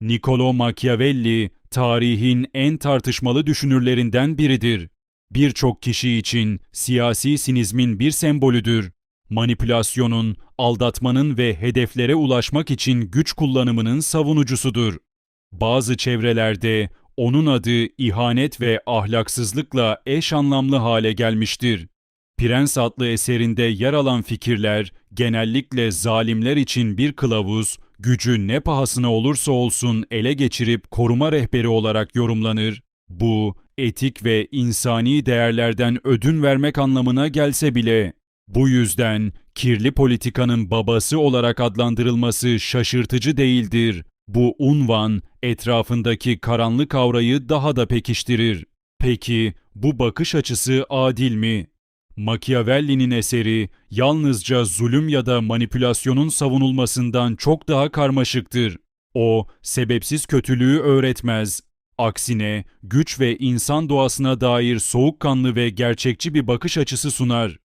Niccolo Machiavelli, tarihin en tartışmalı düşünürlerinden biridir. Birçok kişi için siyasi sinizmin bir sembolüdür. Manipülasyonun, aldatmanın ve hedeflere ulaşmak için güç kullanımının savunucusudur. Bazı çevrelerde onun adı ihanet ve ahlaksızlıkla eş anlamlı hale gelmiştir. Prens adlı eserinde yer alan fikirler genellikle zalimler için bir kılavuz, gücü ne pahasına olursa olsun ele geçirip koruma rehberi olarak yorumlanır. Bu, etik ve insani değerlerden ödün vermek anlamına gelse bile, bu yüzden kirli politikanın babası olarak adlandırılması şaşırtıcı değildir. Bu unvan etrafındaki karanlık aurayı daha da pekiştirir. Peki bu bakış açısı adil mi? Machiavelli'nin eseri yalnızca zulüm ya da manipülasyonun savunulmasından çok daha karmaşıktır. O, sebepsiz kötülüğü öğretmez. Aksine güç ve insan doğasına dair soğukkanlı ve gerçekçi bir bakış açısı sunar.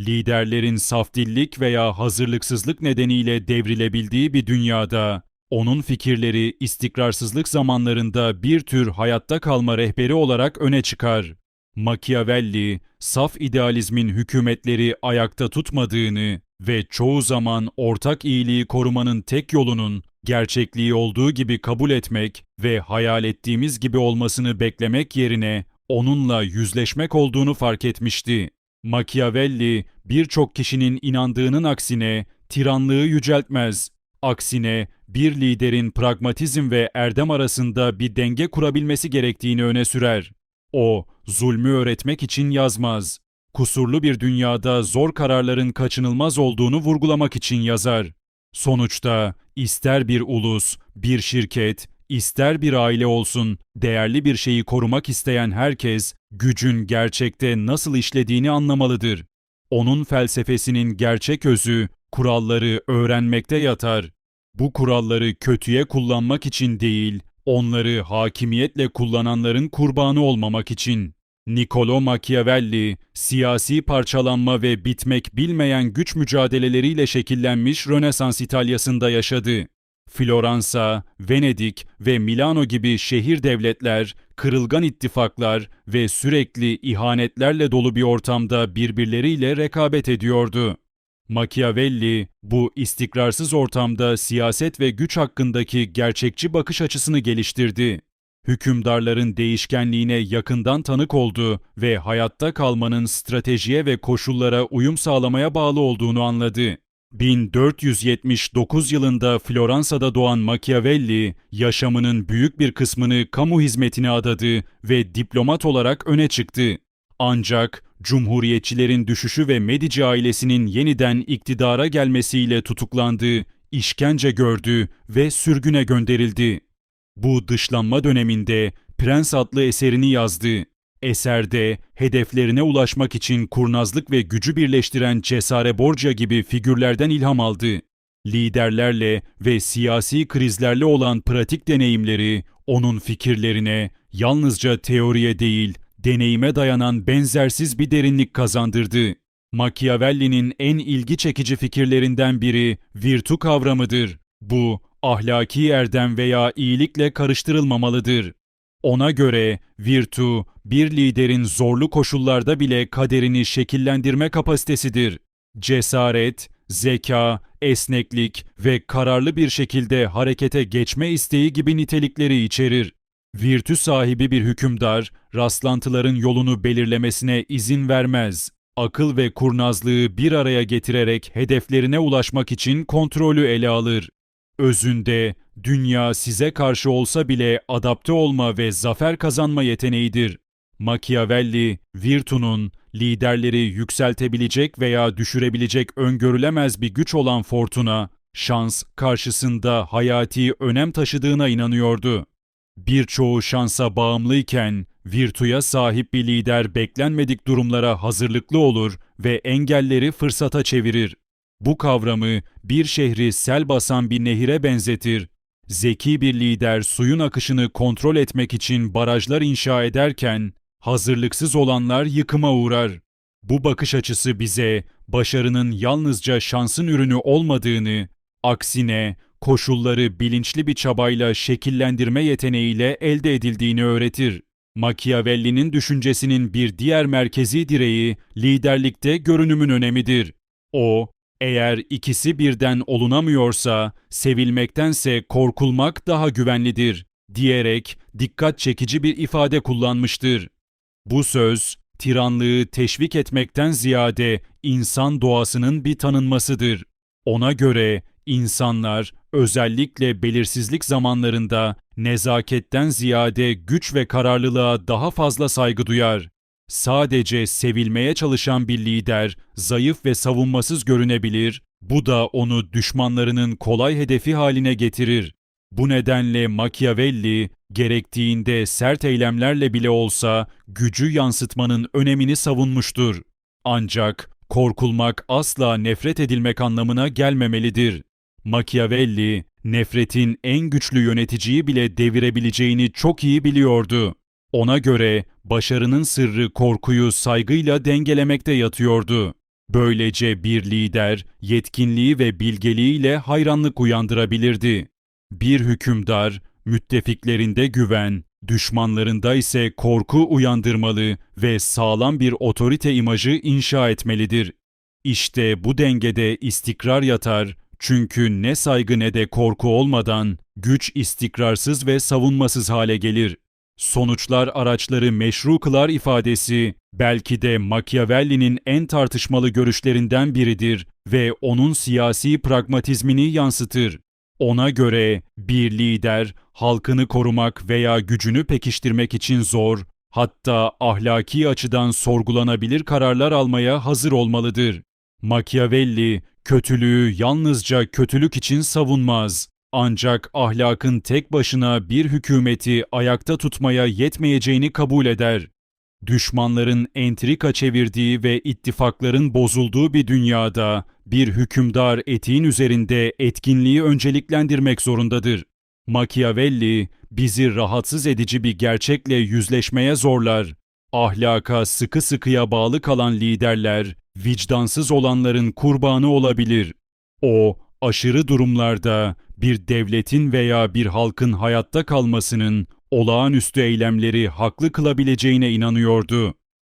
Liderlerin safdillik veya hazırlıksızlık nedeniyle devrilebildiği bir dünyada, onun fikirleri istikrarsızlık zamanlarında bir tür hayatta kalma rehberi olarak öne çıkar. Machiavelli, saf idealizmin hükümetleri ayakta tutmadığını ve çoğu zaman ortak iyiliği korumanın tek yolunun gerçekliği olduğu gibi kabul etmek ve hayal ettiğimiz gibi olmasını beklemek yerine onunla yüzleşmek olduğunu fark etmişti. Machiavelli birçok kişinin inandığının aksine tiranlığı yüceltmez. Aksine bir liderin pragmatizm ve erdem arasında bir denge kurabilmesi gerektiğini öne sürer. O, zulmü öğretmek için yazmaz. Kusurlu bir dünyada zor kararların kaçınılmaz olduğunu vurgulamak için yazar. Sonuçta ister bir ulus, bir şirket, ister bir aile olsun, değerli bir şeyi korumak isteyen herkes gücün gerçekte nasıl işlediğini anlamalıdır. Onun felsefesinin gerçek özü, kuralları öğrenmekte yatar. Bu kuralları kötüye kullanmak için değil, onları hakimiyetle kullananların kurbanı olmamak için. Niccolo Machiavelli, siyasi parçalanma ve bitmek bilmeyen güç mücadeleleriyle şekillenmiş Rönesans İtalya'sında yaşadı. Floransa, Venedik ve Milano gibi şehir devletler, kırılgan ittifaklar ve sürekli ihanetlerle dolu bir ortamda birbirleriyle rekabet ediyordu. Machiavelli bu istikrarsız ortamda siyaset ve güç hakkındaki gerçekçi bakış açısını geliştirdi. Hükümdarların değişkenliğine yakından tanık oldu ve hayatta kalmanın stratejiye ve koşullara uyum sağlamaya bağlı olduğunu anladı. 1479 yılında Floransa'da doğan Machiavelli, yaşamının büyük bir kısmını kamu hizmetine adadı ve diplomat olarak öne çıktı. Ancak Cumhuriyetçilerin düşüşü ve Medici ailesinin yeniden iktidara gelmesiyle tutuklandı, işkence gördü ve sürgüne gönderildi. Bu dışlanma döneminde Prens adlı eserini yazdı. Eserde hedeflerine ulaşmak için kurnazlık ve gücü birleştiren Cesare Borgia gibi figürlerden ilham aldı. Liderlerle ve siyasi krizlerle olan pratik deneyimleri onun fikirlerine yalnızca teoriye değil, deneyime dayanan benzersiz bir derinlik kazandırdı. Machiavelli'nin en ilgi çekici fikirlerinden biri virtu kavramıdır. Bu, ahlaki erdem veya iyilikle karıştırılmamalıdır. Ona göre virtu, bir liderin zorlu koşullarda bile kaderini şekillendirme kapasitesidir. Cesaret, zeka, esneklik ve kararlı bir şekilde harekete geçme isteği gibi nitelikleri içerir. Virtü sahibi bir hükümdar, rastlantıların yolunu belirlemesine izin vermez. Akıl ve kurnazlığı bir araya getirerek hedeflerine ulaşmak için kontrolü ele alır. Özünde dünya size karşı olsa bile adapte olma ve zafer kazanma yeteneğidir. Machiavelli, Virtu'nun liderleri yükseltebilecek veya düşürebilecek öngörülemez bir güç olan Fortuna, şans karşısında hayati önem taşıdığına inanıyordu. Birçoğu şansa bağımlıyken Virtu'ya sahip bir lider beklenmedik durumlara hazırlıklı olur ve engelleri fırsata çevirir. Bu kavramı bir şehri sel basan bir nehire benzetir. Zeki bir lider suyun akışını kontrol etmek için barajlar inşa ederken hazırlıksız olanlar yıkıma uğrar. Bu bakış açısı bize başarının yalnızca şansın ürünü olmadığını, aksine koşulları bilinçli bir çabayla şekillendirme yeteneğiyle elde edildiğini öğretir. Machiavelli'nin düşüncesinin bir diğer merkezi direği liderlikte görünümün önemidir. O, eğer ikisi birden olunamıyorsa sevilmektense korkulmak daha güvenlidir diyerek dikkat çekici bir ifade kullanmıştır. Bu söz tiranlığı teşvik etmekten ziyade insan doğasının bir tanınmasıdır. Ona göre insanlar özellikle belirsizlik zamanlarında nezaketten ziyade güç ve kararlılığa daha fazla saygı duyar. Sadece sevilmeye çalışan bir lider zayıf ve savunmasız görünebilir, bu da onu düşmanlarının kolay hedefi haline getirir. Bu nedenle Machiavelli gerektiğinde sert eylemlerle bile olsa gücü yansıtmanın önemini savunmuştur. Ancak korkulmak asla nefret edilmek anlamına gelmemelidir. Machiavelli, nefretin en güçlü yöneticiyi bile devirebileceğini çok iyi biliyordu. Ona göre başarının sırrı korkuyu saygıyla dengelemekte yatıyordu. Böylece bir lider yetkinliği ve bilgeliğiyle hayranlık uyandırabilirdi. Bir hükümdar müttefiklerinde güven, düşmanlarında ise korku uyandırmalı ve sağlam bir otorite imajı inşa etmelidir. İşte bu dengede istikrar yatar çünkü ne saygı ne de korku olmadan güç istikrarsız ve savunmasız hale gelir. Sonuçlar araçları meşru kılar ifadesi belki de Machiavelli'nin en tartışmalı görüşlerinden biridir ve onun siyasi pragmatizmini yansıtır. Ona göre bir lider halkını korumak veya gücünü pekiştirmek için zor, hatta ahlaki açıdan sorgulanabilir kararlar almaya hazır olmalıdır. Machiavelli kötülüğü yalnızca kötülük için savunmaz. Ancak ahlakın tek başına bir hükümeti ayakta tutmaya yetmeyeceğini kabul eder. Düşmanların entrika çevirdiği ve ittifakların bozulduğu bir dünyada bir hükümdar etiğin üzerinde etkinliği önceliklendirmek zorundadır. Machiavelli bizi rahatsız edici bir gerçekle yüzleşmeye zorlar. Ahlaka sıkı sıkıya bağlı kalan liderler vicdansız olanların kurbanı olabilir. O aşırı durumlarda bir devletin veya bir halkın hayatta kalmasının olağanüstü eylemleri haklı kılabileceğine inanıyordu.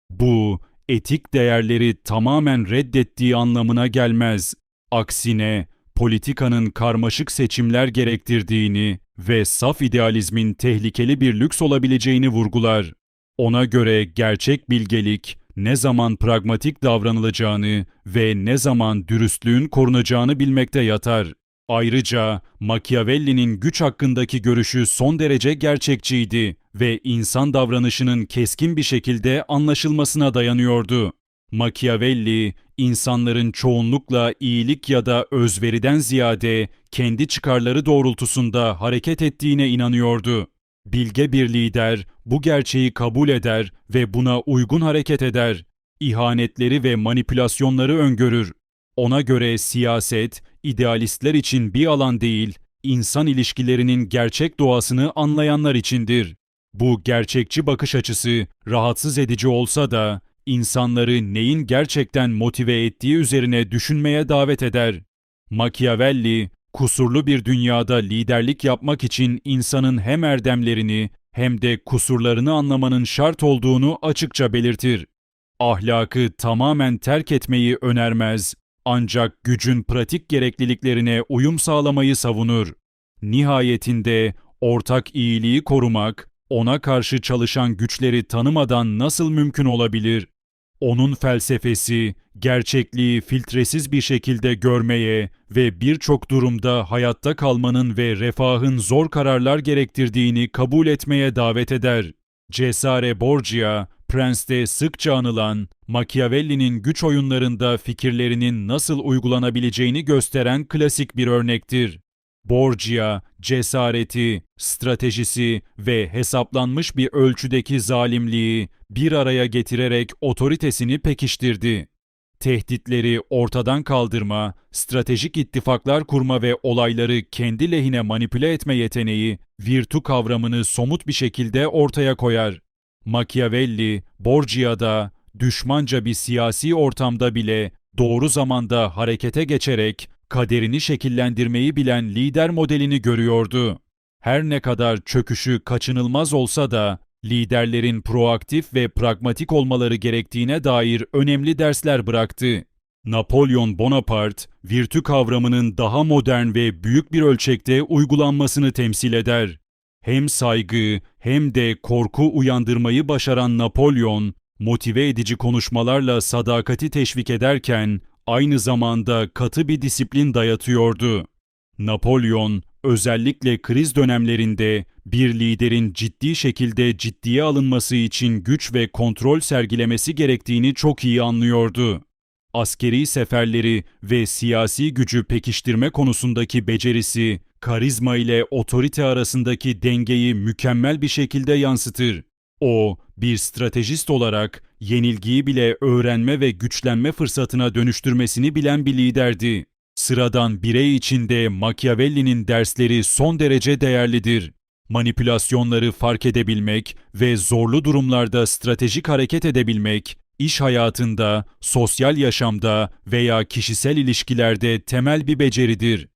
Bu, etik değerleri tamamen reddettiği anlamına gelmez. Aksine, politikanın karmaşık seçimler gerektirdiğini ve saf idealizmin tehlikeli bir lüks olabileceğini vurgular. Ona göre gerçek bilgelik, ne zaman pragmatik davranılacağını ve ne zaman dürüstlüğün korunacağını bilmekte yatar. Ayrıca Machiavelli'nin güç hakkındaki görüşü son derece gerçekçiydi ve insan davranışının keskin bir şekilde anlaşılmasına dayanıyordu. Machiavelli, insanların çoğunlukla iyilik ya da özveriden ziyade kendi çıkarları doğrultusunda hareket ettiğine inanıyordu. Bilge bir lider bu gerçeği kabul eder ve buna uygun hareket eder. İhanetleri ve manipülasyonları öngörür. Ona göre siyaset, idealistler için bir alan değil, insan ilişkilerinin gerçek doğasını anlayanlar içindir. Bu gerçekçi bakış açısı rahatsız edici olsa da insanları neyin gerçekten motive ettiği üzerine düşünmeye davet eder. Machiavelli, kusurlu bir dünyada liderlik yapmak için insanın hem erdemlerini hem de kusurlarını anlamanın şart olduğunu açıkça belirtir. Ahlakı tamamen terk etmeyi önermez ancak gücün pratik gerekliliklerine uyum sağlamayı savunur. Nihayetinde ortak iyiliği korumak, ona karşı çalışan güçleri tanımadan nasıl mümkün olabilir? Onun felsefesi, gerçekliği filtresiz bir şekilde görmeye ve birçok durumda hayatta kalmanın ve refahın zor kararlar gerektirdiğini kabul etmeye davet eder. Cesare Borgia, Prens'te sıkça anılan, Machiavelli'nin güç oyunlarında fikirlerinin nasıl uygulanabileceğini gösteren klasik bir örnektir. Borgia, cesareti, stratejisi ve hesaplanmış bir ölçüdeki zalimliği bir araya getirerek otoritesini pekiştirdi. Tehditleri ortadan kaldırma, stratejik ittifaklar kurma ve olayları kendi lehine manipüle etme yeteneği, virtü kavramını somut bir şekilde ortaya koyar. Machiavelli, Borgia'da düşmanca bir siyasi ortamda bile doğru zamanda harekete geçerek kaderini şekillendirmeyi bilen lider modelini görüyordu. Her ne kadar çöküşü kaçınılmaz olsa da liderlerin proaktif ve pragmatik olmaları gerektiğine dair önemli dersler bıraktı. Napolyon Bonaparte, virtü kavramının daha modern ve büyük bir ölçekte uygulanmasını temsil eder. Hem saygı hem de korku uyandırmayı başaran Napolyon, motive edici konuşmalarla sadakati teşvik ederken aynı zamanda katı bir disiplin dayatıyordu. Napolyon, özellikle kriz dönemlerinde bir liderin ciddi şekilde ciddiye alınması için güç ve kontrol sergilemesi gerektiğini çok iyi anlıyordu. Askeri seferleri ve siyasi gücü pekiştirme konusundaki becerisi, karizma ile otorite arasındaki dengeyi mükemmel bir şekilde yansıtır. O, bir stratejist olarak yenilgiyi bile öğrenme ve güçlenme fırsatına dönüştürmesini bilen bir liderdi. Sıradan birey içinde Machiavelli'nin dersleri son derece değerlidir. Manipülasyonları fark edebilmek ve zorlu durumlarda stratejik hareket edebilmek, iş hayatında, sosyal yaşamda veya kişisel ilişkilerde temel bir beceridir.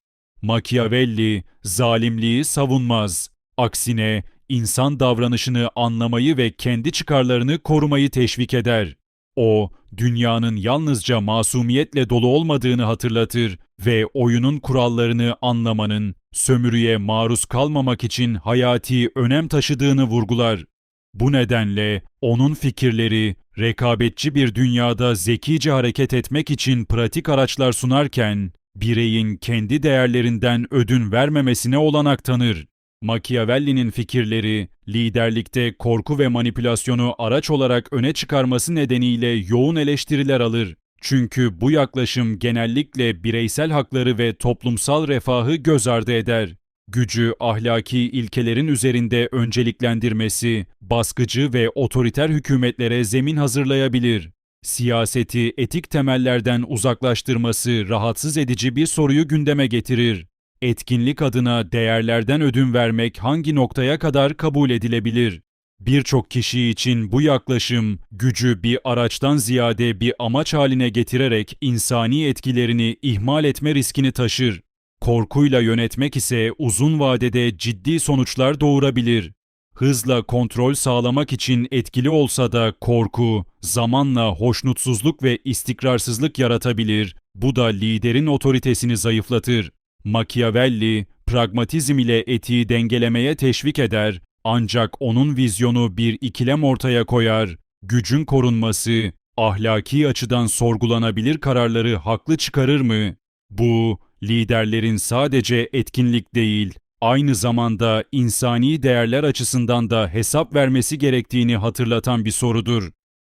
Machiavelli, zalimliği savunmaz. Aksine, insan davranışını anlamayı ve kendi çıkarlarını korumayı teşvik eder. O, dünyanın yalnızca masumiyetle dolu olmadığını hatırlatır ve oyunun kurallarını anlamanın, sömürüye maruz kalmamak için hayati önem taşıdığını vurgular. Bu nedenle onun fikirleri rekabetçi bir dünyada zekice hareket etmek için pratik araçlar sunarken bireyin kendi değerlerinden ödün vermemesine olanak tanır. Machiavelli'nin fikirleri liderlikte korku ve manipülasyonu araç olarak öne çıkarması nedeniyle yoğun eleştiriler alır. Çünkü bu yaklaşım genellikle bireysel hakları ve toplumsal refahı göz ardı eder. Gücü ahlaki ilkelerin üzerinde önceliklendirmesi, baskıcı ve otoriter hükümetlere zemin hazırlayabilir. Siyaseti etik temellerden uzaklaştırması rahatsız edici bir soruyu gündeme getirir. Etkinlik adına değerlerden ödün vermek hangi noktaya kadar kabul edilebilir? Birçok kişi için bu yaklaşım gücü bir araçtan ziyade bir amaç haline getirerek insani etkilerini ihmal etme riskini taşır. Korkuyla yönetmek ise uzun vadede ciddi sonuçlar doğurabilir. Hızla kontrol sağlamak için etkili olsa da korku, zamanla hoşnutsuzluk ve istikrarsızlık yaratabilir. Bu da liderin otoritesini zayıflatır. Machiavelli, pragmatizm ile etiği dengelemeye teşvik eder ancak onun vizyonu bir ikilem ortaya koyar. Gücün korunması, ahlaki açıdan sorgulanabilir kararları haklı çıkarır mı? Bu, liderlerin sadece etkinlik değil, aynı zamanda insani değerler açısından da hesap vermesi gerektiğini hatırlatan bir sorudur.